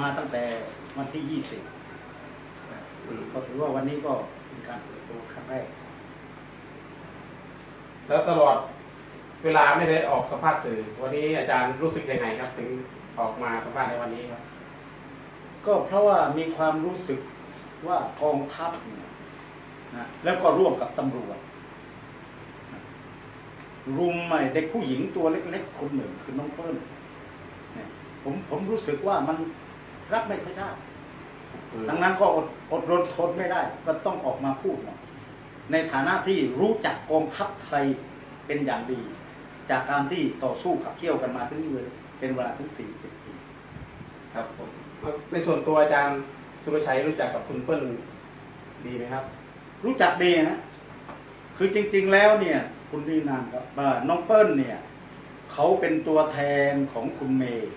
มาตั้งแต่วันที่ยี่สิบก็ถือว่าวันนี้ก็เป็นการเปิดตัวครั้งแรก แล้วตลอดเวลาไม่ได้ออกสัมภาษณ์สื่อ วันนี้อาจารย์รู้สึกยังไงครับ ถึงออกมาสัมภาษณ์ในวันนี้ครับ ก็เพราะว่ามีความรู้สึกว่ากองทัพเนี่ยนะแล้วก็ร่วมกับตำรวจนะรุมไอ้เด็กผู้หญิงตัวเล็กๆคนหนึ่งคือน้องเปิ้ลเนี่ยผมผมรู้สึกว่ามัน รับไม่ค่อยได้ดังนั้นก็อดอดรนทนไม่ได้ ก็ต้องออกมาพูดหน่อยในฐานะที่รู้จักกองทัพไทยเป็นอย่างดี จากการที่ต่อสู้ขับเคี่ยวกันมาถึงเลยเป็นเวลาถึงสี่สิบปีครับผมในส่วนตัวอาจารย์สุรชัยรู้จักกับคุณเปิ้ลดีไหมครับ รู้จักดีนะคือจริง ๆแล้วเนี่ย คุณดีนานครับเอ่อน้องเปิ้ลเนี่ย เขาเป็นตัวแทนของคุณเมย์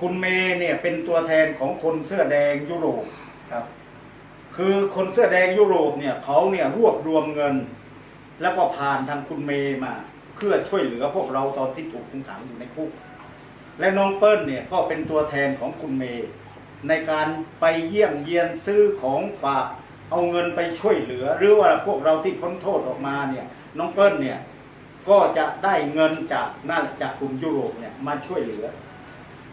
คุณเมย์เนี่ยเป็นตัวแทนของคนเสื้อแดงยุโรปครับ คือคนเสื้อแดงยุโรปเนี่ยเขาเนี่ยรวบรวมเงิน แล้วก็ผ่านทางคุณเมย์มา เพื่อช่วยเหลือพวกเราตอนที่ถูกคุมขังอยู่ในคุกและน้องเปิ้ลเนี่ยก็เป็นตัวแทนของคุณเมย์ในการไปเยี่ยมเยียนซื้อของฝากเอาเงินไปช่วยเหลือ หรือว่าพวกเราที่พ้นโทษออกมาเนี่ย น้องเปิ้ลเนี่ยก็จะได้เงินจากนั่นจากกลุ่มยุโรปเนี่ยมาช่วยเหลือ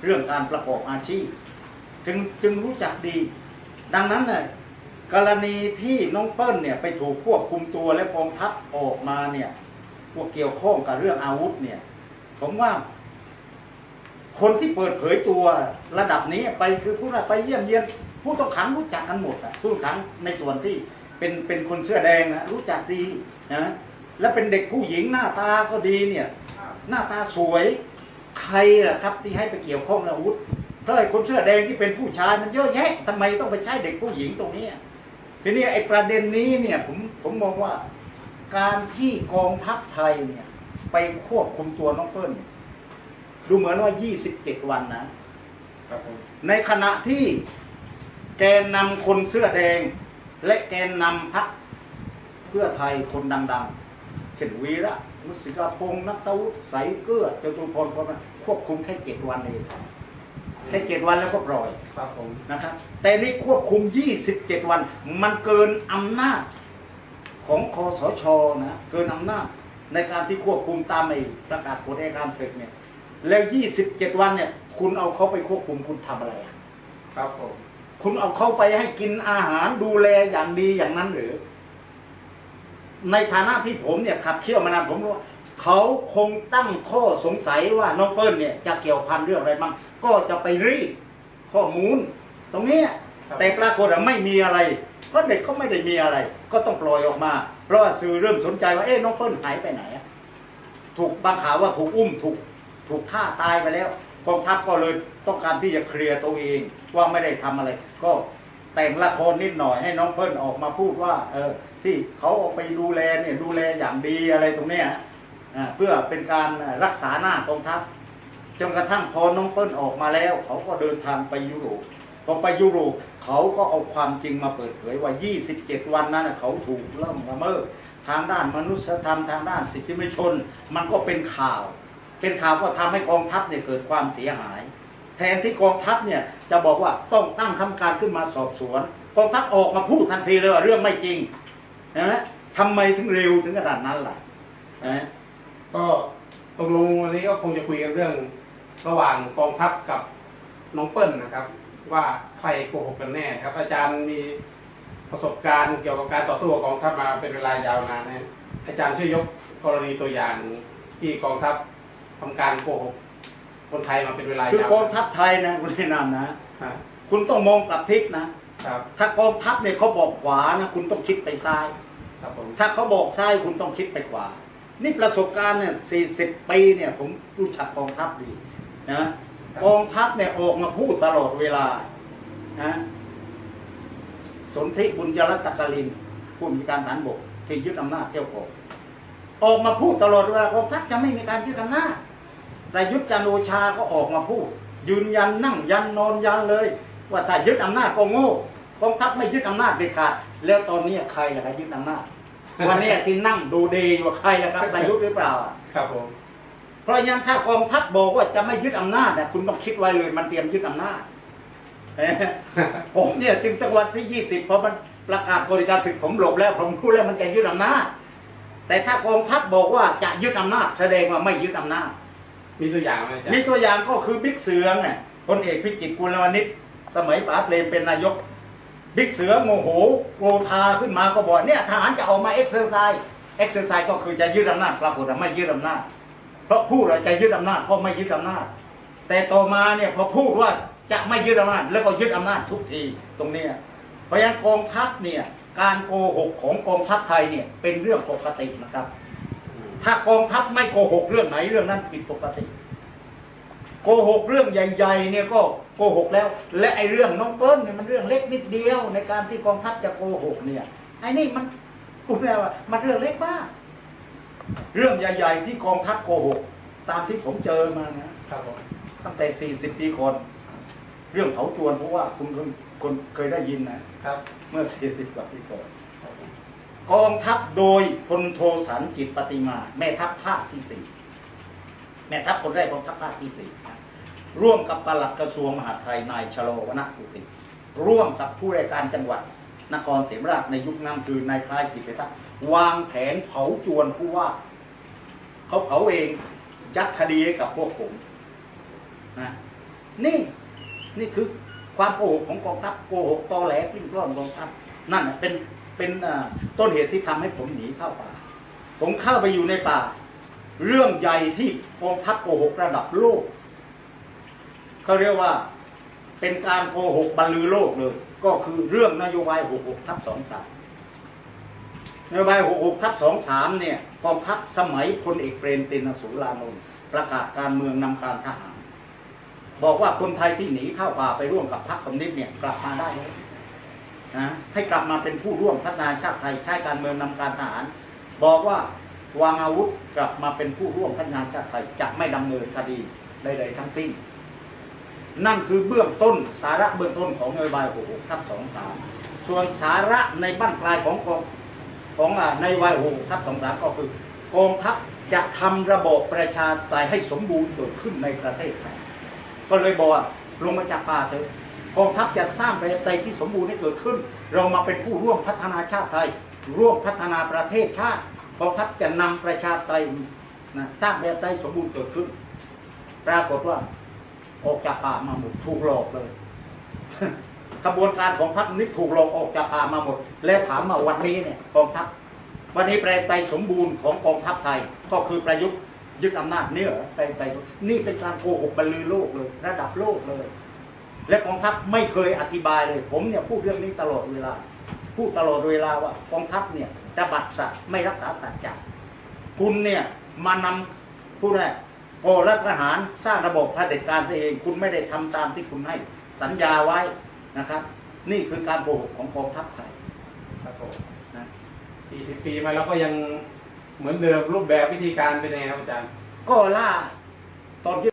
เรื่องการประกอบอาชีพ จึงจึงรู้จักดี ดังนั้นเนี่ยกรณีที่น้องเปิ้ลเนี่ยไปถูกควบคุมตัวและกองทัพออกมาเนี่ย พวกเกี่ยวข้องกับเรื่องอาวุธเนี่ย ผมว่า คนที่เปิดเผยตัวระดับนี้ไปคือผู้ไปเยี่ยมเยียนผู้ต้องขังรู้จักกันหมดอะผู้ต้องขังในส่วนที่เป็นเป็นคนเสื้อแดงนะรู้จักดีนะและเป็นเด็กผู้หญิงหน้าตาก็ดีเนี่ย หน้าตาสวย ใครล่ะครับที่ให้ไปเกี่ยวข้องกับอาวุธเพราะไอ้คนเสื้อแดงที่เป็นผู้ชายมันเยอะแยะทำไมต้องไปใช้เด็กผู้หญิงตรงนี้อะทีนี้ไอ้ประเด็นนี้เนี่ย ผมผมมองว่า การที่กองทัพไทยเนี่ย ไปควบคุมตัวน้องเปิ้ลเนี่ยดูเหมือนว่า 27 วันนะครับผมในขณะที่แกนนำคนเสื้อแดง และแกนนำพรรคเพื่อไทยคนดังๆเช่นวีระ มุสิกาพงษ์นัตวุฒิใสเกื้อจตุพรพรหมควบคุมแค่เจ็ดวันเองแค่เจ็ดวันแล้วก็ปล่อยครับผมนะครับ แต่นี่ควบคุม27วัน มันเกินอำนาจของคอสชนะ เกินอำนาจในการที่ควบคุมตามไอ้ประกาศกฎอัยการศึกเนี่ย แล้ว27วันเนี่ย คุณเอาเขาไปควบคุมคุณทำอะไรอะครับผม คุณเอาเขาไปให้กินอาหารดูแลอย่างดีอย่างนั้นหรือ ในฐานะที่ผมเนี่ยขับเคี่ยวมานานผมรู้ว่าเขาคงตั้งข้อสงสัยว่าน้องเปิ้ลเนี่ยจะเกี่ยวพันเรื่องอะไรบ้างก็จะไปรีดข้อมูล ตรงเนี้ยแต่ปรากฏว่าไม่มีอะไรเพราะเด็กเขาไม่ได้มีอะไร ก็ต้องปล่อยออกมา เพราะว่าสื่อเริ่มสนใจว่าเอ๊ะน้องเปิ้ลหายไปไหนอะถูกบางข่าวว่าถูกอุ้มถูกถูกฆ่าตายไปแล้วกองทัพก็เลยต้องการที่จะเคลียร์ตัวเองว่าไม่ได้ทำอะไร ก็ แต่งละครนิดหน่อยให้น้องเปิ้ลออกมาพูดว่า เออ ที่เขาออกไปดูแลเนี่ยดูแลอย่างดีอะไรตรงเนี้ยอ่าเพื่อเป็นการรักษาหน้ากองทัพจนกระทั่งพอน้องเปิ้ลออกมาแล้ว เขาก็เดินทางไปยุโรปพอไปยุโรปเขาก็เอาความจริงมาเปิดเผยว่า 27 วันนั้นเขาถูกล่ำละเมิดทางด้านมนุษยธรรมทางด้านสิทธิมนุษยชน มันก็เป็นข่าว เป็นข่าวก็ทำให้กองทัพเนี่ยเกิดความเสียหาย แทนที่กองทัพเนี่ยจะบอกว่าต้องตั้งคำการขึ้นมาสอบสวน กองทัพออกมาพูดทันทีเลยว่าเรื่องไม่จริงนะทำไมถึงเร็วถึงขนาดนั้นล่ะนะก็ตกลงวันนี้ก็คงจะคุยกันเรื่องระหว่างกองทัพกับน้องเปิ้ลนะครับ ว่าใครโกหกกันแน่ครับ อาจารย์มีประสบการณ์เกี่ยวกับการต่อสู้กับกองทัพมาเป็นเวลายาวนานนะอาจารย์ช่วยยกกรณีตัวอย่างที่กองทัพทำการโกหก คนไทยมาเป็นเวลาคือยาวกองทัพไทยนะคุณแนะนำนะฮะคุณต้องมองกลับทิศนะครับถ้ากองทัพเนี่ยเขาบอกขวานะคุณต้องคิดไปซ้ายครับผมถ้าเขาบอกซ้ายคุณต้องคิดไปขวา นี่ประสบการณ์เนี่ยสี่สิบปีเนี่ย ผมรู้จักกองทัพดีนะกองทัพเนี่ยออกมาพูดตลอดเวลานะสนธิบุญยรัตนกลินผู้มีการฐานบกที่ยึดอำนาจเที่ยวโกงออกมาพูดตลอดเวลากองทัพจะไม่มีการยึดอำนาจ แต่ยุทธจันทร์โอชาก็ออกมาพูด ยืนยันนั่งยันนอนยันเลย ว่าถ้ายึดอำนาจก็โง่กองทัพไม่ยึดอำนาจเด็ดขาดแล้วตอนนี้ใครล่ะครับยึดอำนาจวันนี้ที่นั่งดูดีอยู่ว่าใครล่ะครับประยุทธ์หรือเปล่าอะครับผมเพราะฉะนั้นถ้ากองทัพบอกว่าจะไม่ยึดอำนาจเนี่ยคุณต้องคิดไว้เลย มันเตรียมยึดอำนาจเอ้ยผมเนี่ยจึงจังหวัดที่ยี่สิบพอมันประกาศบริการศึกผมหลบแล้ว ผมรู้แล้วมันจะยึดอำนาจแต่ถ้ากองทัพบอกว่าจะยึดอำนาจแสดงว่าไม่ยึดอำนาจ มีตัวอย่างไหมอาจารมีย์ตัวอย่างก็คือบิ๊กเสือไงพลเอกพิจิตรกุลวณิชสมัยป๋าเปรมเป็นนายก บิ๊กเสือโมโหโกธาขึ้นมาก็บอกเนี่ยทหารจะออกมาเอ็กเซอร์ไซส์เอ็กเซอร์ไซส์ก็คือจะยึดอำนาจปรากฏว่าไม่ยึดอำนาจ เพราะพูดว่าจะยึดอำนาจก็ไม่ยึดอำนาจ แต่ต่อมาเนี่ยพอพูดว่าจะไม่ยึดอำนาจแล้วก็ยึดอำนาจทุกทีตรงเนี้ยเพราะฉะนั้นกองทัพเนี่ยการโกหกของกองทัพไทยเนี่ยเป็นเรื่องปกตินะครับ ถ้ากองทัพไม่โกหกเรื่องไหนเรื่องนั้นผิดปกติ โกหกเรื่องใหญ่ๆเนี่ยก็โกหกแล้ว และไอ้เรื่องน้องเปิ้ลเนี่ยมันเรื่องเล็กนิดเดียว ในการที่กองทัพจะโกหกเนี่ยไอ้นี่มันพูดแล้วว่ามันเรื่องเล็กมากเรื่องใหญ่ ๆ ที่กองทัพโกหกตามที่ผมเจอมานะครับผมตั้งแต่สี่สิบปีก่อนเรื่องเผาจวนเพราะว่าคุณคุณคุณเคยได้ยินนะครับ เมื่อสี่สิบกว่าปีก่อน กองทัพโดยพลโทสันจิตปฏิมา แม่ทัพภาคที่สี่แม่ทัพคนแรกกองทัพภาคที่สี่ร่วมกับปลัดกระทรวงมหาดไทยนายชโลวณสุติร่วมกับผู้ราชการจังหวัด นครศรีธรรมราชในยุคนั้นคือนายคล้ายกิจพิทักวางแผนเผาจวนผู้ว่า เขาเผาเองยัดคดีกับพวกผมนะนี่นี่คือความโกหกของกองทัพโกหกตอแหลกลิ้นกล้อนกองทัพ นั่นเป็นเป็นต้นเหตุที่ทำให้ผมหนีเข้าป่า ผมเข้าไปอยู่ในป่า เรื่องใหญ่ที่กองทัพโกหกระดับโลกเขาเรียกว่าเป็นการโกหกบรรลือโลกเลย ก็คือเรื่องนโยบาย 66 ทับ 23 นโยบาย 66 ทับ 23 เนี่ยกองทัพสมัยพลเอกเปรมตินสุรานนท์ประกาศการเมืองนำการทหาร บอกว่าคนไทยที่หนีเข้าป่าไปร่วมกับพรรคคอมมิวนิสต์เนี่ยกลับมาได้แล้ว นะให้กลับมาเป็นผู้ร่วมพัฒนาชาติไทยใช้การเมืองนำการทหาร บอกว่าวางอาวุธกลับมาเป็นผู้ร่วมพัฒนาชาติไทยจะไม่ดำเนินคดีใดๆทั้งสิ้น นั่นคือเบื้องต้นสาระเบื้องต้นของนโยบาย66ทับ23 ส่วนสาระในบ้านปลายของกองของอ่านโยบาย66ทับ23 ก็คือกองทัพจะทำระบบประชาธิปไตยให้สมบูรณ์เกิดขึ้นในประเทศไทย ก็เลยบอกลงมาจากป่าเถอะ กองทัพจะสร้างประชาธิปไตยที่สมบูรณ์ให้เกิดขึ้น เรามาเป็นผู้ร่วมพัฒนาชาติไทย ร่วมพัฒนาประเทศชาติกองทัพจะนำประชาไตยนะสร้างประชาธิปไตยสมบูรณ์เกิดขึ้น ปรากฏว่าออกจากป่ามาหมดถูกหลอกเลยขบวนการของพรรคนี้ถูกหลอกออกจากป่ามาหมด แล้วถามมาวันนี้เนี่ยกองทัพวันนี้แปลไตรสมบูรณ์ของกองทัพไทยก็คือประยุทธ์ยึดอำนาจเนี่ยเหรอแปไตรนี่เป็นการโกหกบรรลือโลกเลย ระดับโลกเลย และกองทัพไม่เคยอธิบายเลย ผมเนี่ยพูดเรื่องนี้ตลอดเวลา พูดตลอดเวลาว่ากองทัพเนี่ยจะบัตรสัตว์ไม่รักษาสัจจะคุณเนี่ยมานำผู้แรกก่อรัฐประหารสร้างระบบเผด็จการตัวเอง คุณไม่ได้ทำตามที่คุณให้สัญญาไว้นะครับ นี่คือการโกหกของกองทัพไทยครับผมนะสี่สิบปีมาแล้วก็ยังเหมือนเดิมรูปแบบวิธีการเป็นยังไงครับอาจารย์ก็ล่าตอนที่